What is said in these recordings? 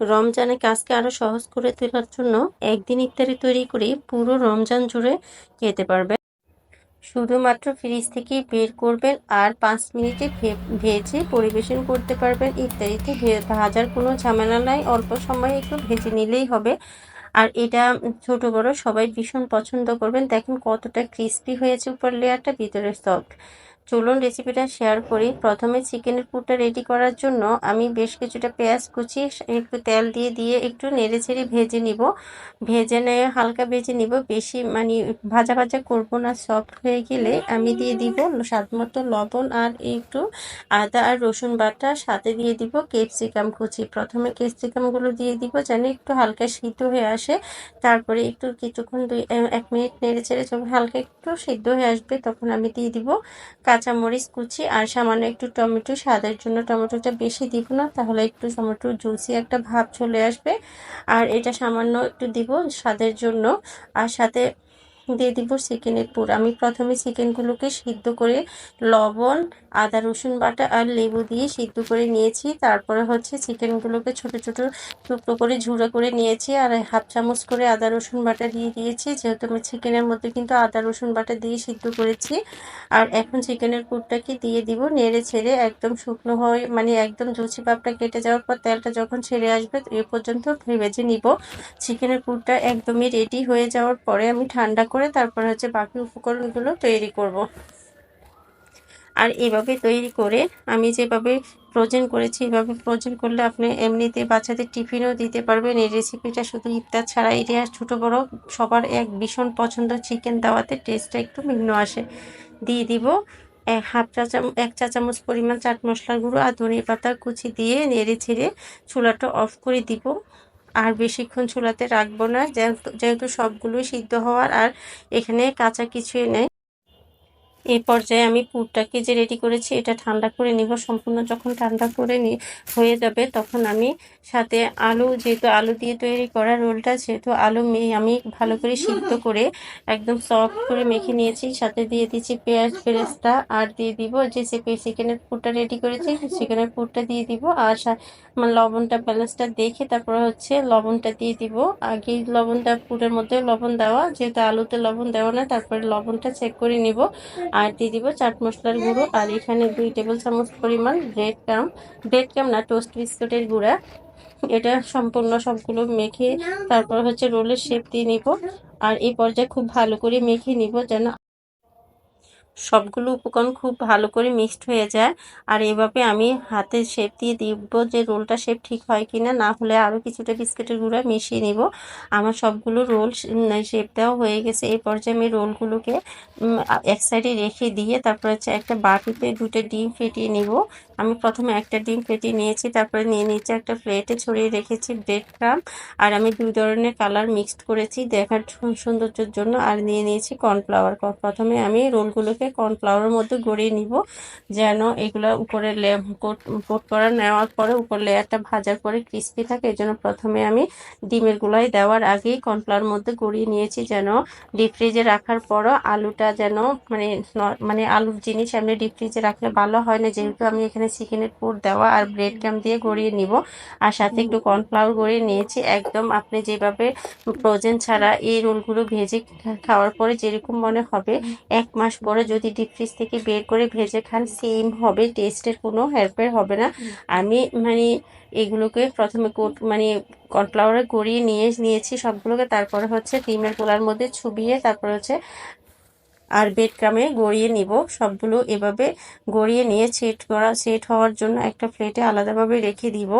রমজানে কাজকে আরও সহজ করে তোলার জন্য একদিন ইফতারি তৈরি করে পুরো রমজান জুড়ে খেতে পারবেন শুধুমাত্র ফ্রিজ থেকে বের করবেন আর পাঁচ মিনিটে ভেজে পরিবেশন করতে পারবেন ইত্যাদিতে ভাজার কোনো ঝামেলা নাই, অল্প সময়ে একটু ভেজে নিলেই হবে। আর এটা ছোট বড় সবাই ভীষণ পছন্দ করবেন। দেখেন কতটা ক্রিস্পি হয়েছে উপর লেয়ারটা ভিতরে সফট চলুন রেসিপিটা শেয়ার করি। প্রথমে চিকেনের পুরটা রেডি করার জন্য আমি বেশ কিছুটা পেঁয়াজ কুচি, একটু তেল দিয়ে দিয়ে একটু নেড়ে ছেড়ে ভেজে নিব। ভেজে নিয়ে হালকা ভেজে নিব। বেশি মানে ভাজা ভাজা করব না সফট হয়ে গেলে আমি দিয়ে দিব স্বাদ মতো লবণ আর একটু আদা আর রসুন বাটা, সাথে দিয়ে দিব ক্যাপসিকাম কুচি। প্রথমে ক্যাপসিকামগুলো দিয়ে দিব যেন একটু হালকা সিদ্ধ হয়ে আসে। তারপরে একটু কিছুক্ষণ দুই, এক মিনিট নেড়ে ছেড়ে যখন হালকা একটু সিদ্ধ হয়ে আসবে তখন আমি দিয়ে দিব কাঁচামরিচ কুচি আর সামান্য একটু টমেটো স্বাদের জন্য টমেটোটা বেশি দিব না, তাহলে একটু টমেটো জুসি একটা ভাব চলে আসবে। আর এটা সামান্য একটু দিব স্বাদের জন্য। আর সাথে দিয়ে দিব চিকেনের পুর। আমি প্রথমে চিকেনগুলোকে সিদ্ধ করে লবণ, আদা, রসুন বাটা আর লেবু দিয়ে সিদ্ধ করে নিয়েছি। তারপরে হচ্ছে চিকেনগুলোকে ছোট ছোট টুকরো করে ঝুড়ো করে নিয়েছি আর হাফ চামচ করে আদা, রসুন বাটা দিয়ে দিয়েছি। যেহেতু আমি চিকেনের মধ্যে কিন্তু আদা, রসুন বাটা দিয়ে সিদ্ধ করেছি, আর এখন চিকেনের পুরটাকে দিয়ে দিব নেড়ে ছেড়ে একদম শুকনো হয়ে মানে একদম জুচি পাপটা কেটে যাওয়ার পর তেলটা যখন ছেড়ে আসবে এ পর্যন্ত ভেজে নিব। চিকেনের পুরটা একদমই রেডি হয়ে যাওয়ার পরে আমি ঠান্ডা করে তারপর হচ্ছে বাকি উপকরণগুলো তৈরি করব। আর এভাবে তৈরি করে আমি যেভাবে ফ্রোজেন করেছি, এভাবে ফ্রোজেন করলে আপনি এমনিতে বাচ্চাদের টিফিনও দিতে পারবেন। এই রেসিপিটা শুধু ইফতার ছাড়া এটা ছোটো বড় সবার এক ভীষণ পছন্দ চিকেন দাওয়াতে টেস্টটা একটু ভিন্ন আসে। দিয়ে দিব এক হাফ চা চামচ, এক চা চামচ পরিমাণ চাট মশলার গুঁড়ো আর ধনে পাতার কুচি দিয়ে নেড়ে ছেড়ে চুলাটা অফ করে দিব। আর বেশিক্ষণ চুলাতে রাখব না যেহেতু সবগুলোই সিদ্ধ হওয়ার আর এখানে কাঁচা কিছুই নেই। এই পর্যায়ে আমি পুরটাকে যে রেডি করেছি, এটা ঠান্ডা করে নিব। সম্পূর্ণ যখন ঠান্ডা করে নি, হয়ে যাবে, তখন আমি সাথে আলু, যেহেতু আলু দিয়ে তৈরি করা রোলটা যেহেতু আলু মেয়ে আমি ভালো করে সিদ্ধ করে একদম সফট করে মেখে নিয়েছি। সাথে দিয়ে দিচ্ছি পেঁয়াজ পেরেস্তা আর দিয়ে দিব যে চিকেনের পুরটা রেডি করেছি চিকেনের পুরটা দিয়ে দিব। আর লবণটা ব্যালেন্সটা দেখে তারপর হচ্ছে লবণটা দিয়ে দিব। আগে লবণটা পুরের মধ্যে লবণ দেওয়া, যেহেতু আলুতে লবণ দেওয়া না, তারপরে লবণটা চেক করে নিব। আর দিয়ে দিব চাট মশলার গুঁড়ো। আর এখানে দুই টেবিল চামচ পরিমাণ ব্রেড ক্রাম ব্রেড ক্রাম না টোস্ট বিস্কুটের গুঁড়া। এটা সম্পূর্ণ সবগুলো মেখে তারপর হচ্ছে রোলের শেপ দিয়ে নিব। আর এই পর্যায়ে খুব ভালো করে মেখে নিব যেন সবগুলো উপকরণ খুব ভালো করে মিক্সড হয়ে যায়। আর এভাবে আমি হাতে শেপ দিয়ে দিব যে রোলটা শেপ ঠিক হয় কি না না হলে আরও কিছুটা বিস্কুটের গুঁড়া মিশিয়ে নিব। আমার সবগুলো রোল শেপ দেওয়া হয়ে গেছে। এই পর্যায়ে আমি রোলগুলোকে এক সাইডে রেখে দিয়ে তারপর হচ্ছে একটা বাটিতে দুটো ডিম ফেটিয়ে নিব। আমি প্রথমে একটা ডিম ফেটিয়ে নিয়েছি, তারপরে নিয়ে নিচে একটা প্লেটে ছড়িয়ে রেখেছি ব্রেড ক্রাম আর আমি দুই ধরনের কালার মিক্সড করেছি দেখার সৌন্দর্যের জন্য। আর নিয়ে নিয়েছি কর্নফ্লাওয়ার প্রথমে আমি রোলগুলোকে কর্নফ্লাওয়ারের মধ্যে গড়িয়ে নিব, যেন এগুলো উপরে কোট করা নেওয়ার পরে উপর লেয়ারটা ভাজার পরে ক্রিস্পি থাকে। এই জন্য প্রথমে আমি ডিমের গুলাই দেওয়ার আগেই কর্নফ্লাওয়ার মধ্যে গড়িয়ে নিয়েছি, যেন ডিপ ফ্রিজে রাখার পরও আলুটা যেন মানে মানে আলুর জিনিস এমনি ডিপ ফ্রিজে রাখলে ভালো হয় না। যেহেতু আমি এখানে চিকেনের পুর দেওয়া আর ব্রেড ক্রাম দিয়ে গড়িয়ে নিব, আর সাথে একটু কর্নফ্লাওয়ার গড়িয়ে নিয়েছি। একদম আপনি যেভাবে ফ্রোজেন ছাড়া এই রোলগুলো ভেজে খাওয়ার পরে যেরকম মনে হবে, এক মাস পরে যদি ডিপ ফ্রিজ থেকে বের করে ভেজে খান সেম হবে টেস্টের কোনো হেল্পের হবে না। আমি মানে এগুলোকে প্রথমে মানে কর্নফ্লাওয়ারে গড়িয়ে নিয়ে নিয়েছি সবগুলোকে, তারপরে হচ্ছে ডিমের গোলার মধ্যে ছুবিয়ে, তারপরে হচ্ছে আর বেড ক্রামে গড়িয়ে নিব। সবগুলো এভাবে গড়িয়ে নিয়ে সেট করা, সেট হওয়ার জন্য একটা প্লেটে আলাদাভাবে রেখে দিব।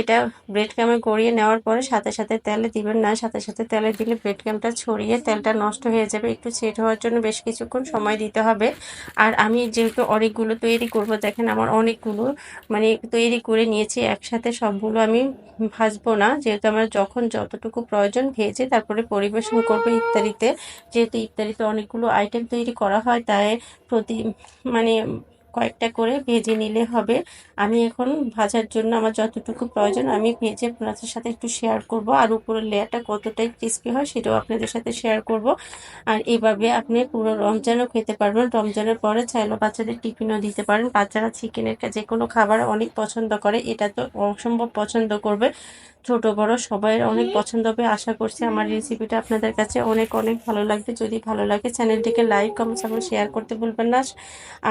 এটা ব্রেড ক্রামে গড়িয়ে নেওয়ার পরে সাথে সাথে তেলে দিবেন না, সাথে সাথে তেলে দিলে ব্রেড ক্রামটা ছড়িয়ে তেলটা নষ্ট হয়ে যাবে। একটু সেট হওয়ার জন্য বেশ কিছুক্ষণ সময় দিতে হবে। আর আমি যেহেতু অনেকগুলো তৈরি করব, দেখেন আমার অনেকগুলো মানে তৈরি করে নিয়েছি, একসাথে সবগুলো আমি ভাজবো না। যেহেতু আমার যখন যতটুকু প্রয়োজন ভেজে তারপরে পরিবেশন করব ইত্যাদিতে। যেহেতু ইত্যাদিতে অনেকগুলো আইটেম তৈরি করা হয় তাই প্রতি মানে কয়েকটা করে ভেজে নিলে হবে। আমি এখন ভাজার জন্য আমার যতটুকু প্রয়োজন আমি ভেজে আপনাদের সাথে একটু শেয়ার করব। আর উপরের লেয়ারটা কতটাই ক্রিস্পি হয় সেটাও আপনাদের সাথে শেয়ার করব। আর এভাবে আপনি পুরো রমজানও খেতে পারবেন। রমজানের পরে চাইলে বাচ্চাদের টিফিনও দিতে পারেন। বাচ্চারা চিকেনের যে কোনো খাবার অনেক পছন্দ করে, এটা তো অসম্ভব পছন্দ করবে। ছোট বড় সবাই অনেক পছন্দ হবে। আশা করছি আমার রেসিপিটা আপনাদের কাছে অনেক অনেক ভালো লাগবে। যদি ভালো লাগে চ্যানেলটিকে লাইক কমেন্টস এবং শেয়ার করতে ভুলবেন না।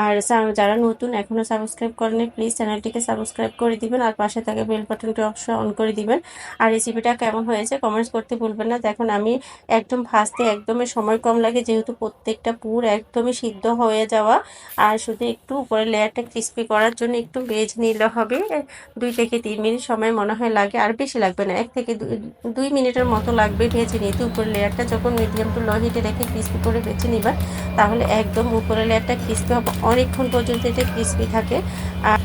আর যারা নতুন এখনও সাবস্ক্রাইব করেনি প্লিজ চ্যানেলটিকে সাবস্ক্রাইব করে দিবেন। আর পাশে থাকা বেল বাটনটি অবশ্যই অন করে দিবেন। আর রেসিপিটা কেমন হয়েছে কমেন্টস করতে ভুলবেন না। দেখুন আমি একদম ভাজতে একদমই সময় কম লাগে যেহেতু প্রত্যেকটা পুর একদমই সিদ্ধ হয়ে যাওয়া। আর শুধু একটু উপরে লেয়ারটা ক্রিস্পি করার জন্য একটু ভেজ নিলে হবে। দুই থেকে তিন মিনিট সময় মনে হয় লাগে। আর বেশি লাগবে না। এক থেকে দুই- মিনিটের মতো লাগবে ভেজে নিতে। উপরে লেয়ারটা যখন মিডিয়াম টু লো হিটে রেখে ক্রিস্পি করে ভেজে নিবা, তাহলে একদম উপরে লেয়ারটা ক্রিস্পি হবে। অনেকক্ষণ পর্যন্ত এটা ক্রিস্পি থাকে। আর